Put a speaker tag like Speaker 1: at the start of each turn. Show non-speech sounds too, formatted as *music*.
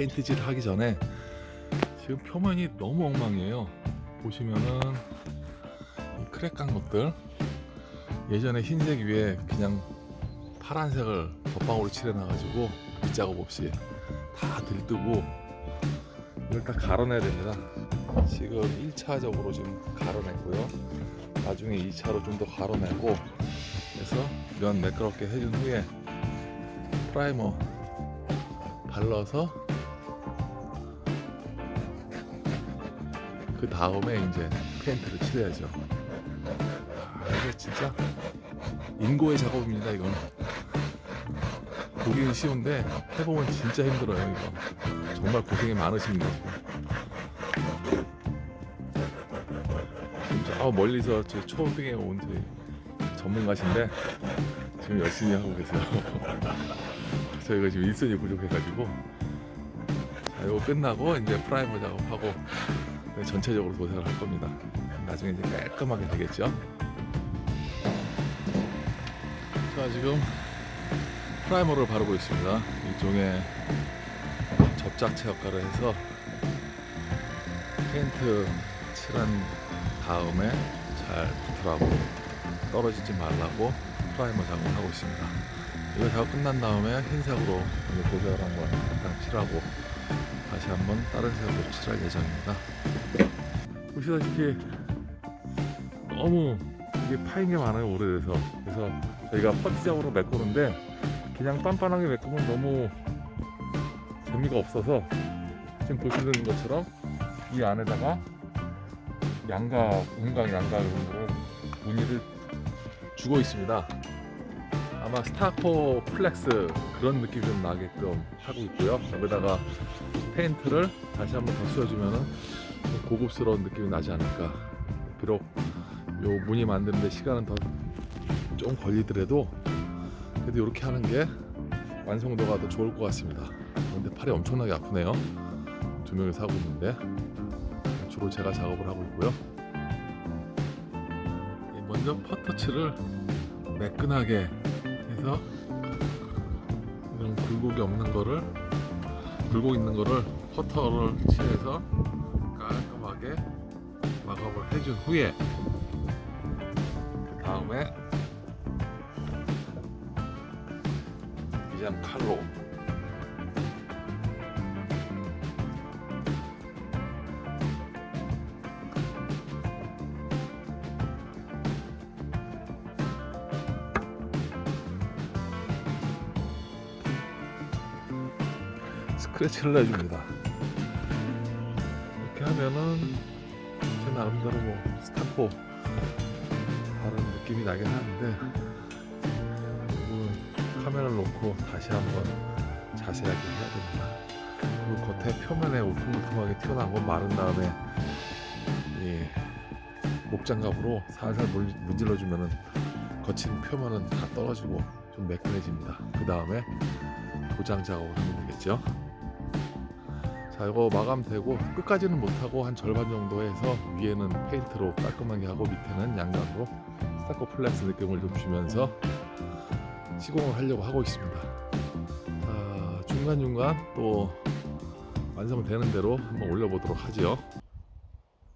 Speaker 1: 페인트질을 하기 전에 지금 표면이 너무 엉망이에요. 보시면은 이 크랙 간 것들 예전에 흰색 위에 그냥 파란색을 덧방울로 칠해놔가지고 밑작업 없이 다 들뜨고 이걸 다 갈아내야 됩니다. 지금 1차적으로 지금 갈아냈고요. 나중에 2차로 좀 더 갈아내고 그래서 면 매끄럽게 해준 후에 프라이머 발라서 그 다음에 이제 페인트를 칠해야죠. 아, 이게 진짜 인고의 작업입니다. 이건 보기는 쉬운데 해보면 진짜 힘들어요. 이거 정말 고생이 많으십니다. 지금. 저 멀리서 저 초등에 온 저희 전문가신데 지금 열심히 하고 계세요. *laughs* 저희가 지금 일손이 부족해가지고 자, 이거 끝나고 이제 프라이머 작업하고 네, 전체적으로 도색을 할 겁니다. 나중에 이제 깔끔하게 되겠죠. 자 지금 프라이머를 바르고 있습니다. 일종의 접착체 역할을 해서 페인트 칠한 다음에 잘 붙으라고 떨어지지 말라고 프라이머 작업을 하고 있습니다. 이거 작업 끝난 다음에 흰색으로 도색을 한번 칠하고 다시 한번 다른 색으로 칠할 예정입니다. 보시다시피 너무 이게 파인 게 많아요 오래돼서 그래서 저희가 퍼티작으로 메꾸는데 그냥 빤빤하게 메꾸면 너무 재미가 없어서 지금 보시는 것처럼 이 안에다가 양각, 음각, 양각 이런 무늬를 주고 있습니다. 아마 스타코 플렉스 그런 느낌이 좀 나게끔 하고 있고요. 여기다가 페인트를 다시 한번 더 씌워주면은 좀 고급스러운 느낌이 나지 않을까. 비록 요 무늬 만드는데 시간은 더 좀 걸리더라도 그래도 이렇게 하는 게 완성도가 더 좋을 것 같습니다. 그런데 팔이 엄청나게 아프네요. 두 명이서 하고 있는데 주로 제가 작업을 하고 있고요. 먼저 퍼터치를 매끈하게 해서 이런 굴곡이 없는 거를 굴곡 있는 거를 퍼터를 칠해서 마감을 해준 후에 그 다음에 미장 칼로 스크래치를 내줍니다. 이렇게 하면은 제 나름대로 뭐 스타코 다른 느낌이 나긴 하는데 이건 카메라를 놓고 다시 한번 자세하게 해야 됩니다. 그리고 겉에 표면에 울퉁불퉁하게 튀어나온 건 마른 다음에 이 목장갑으로 살살 물- 문질러주면은 거친 표면은 다 떨어지고 좀 매끈해집니다. 그 다음에 도장 작업을 하면 되겠죠. 자 이거 마감되고 끝까지는 못하고 한 절반 정도 해서 위에는 페인트로 깔끔하게 하고 밑에는 양각으로 스타코 플렉스 느낌을 좀 주면서 시공을 하려고 하고 있습니다. 자 중간중간 또 완성되는 대로 한번 올려보도록 하지요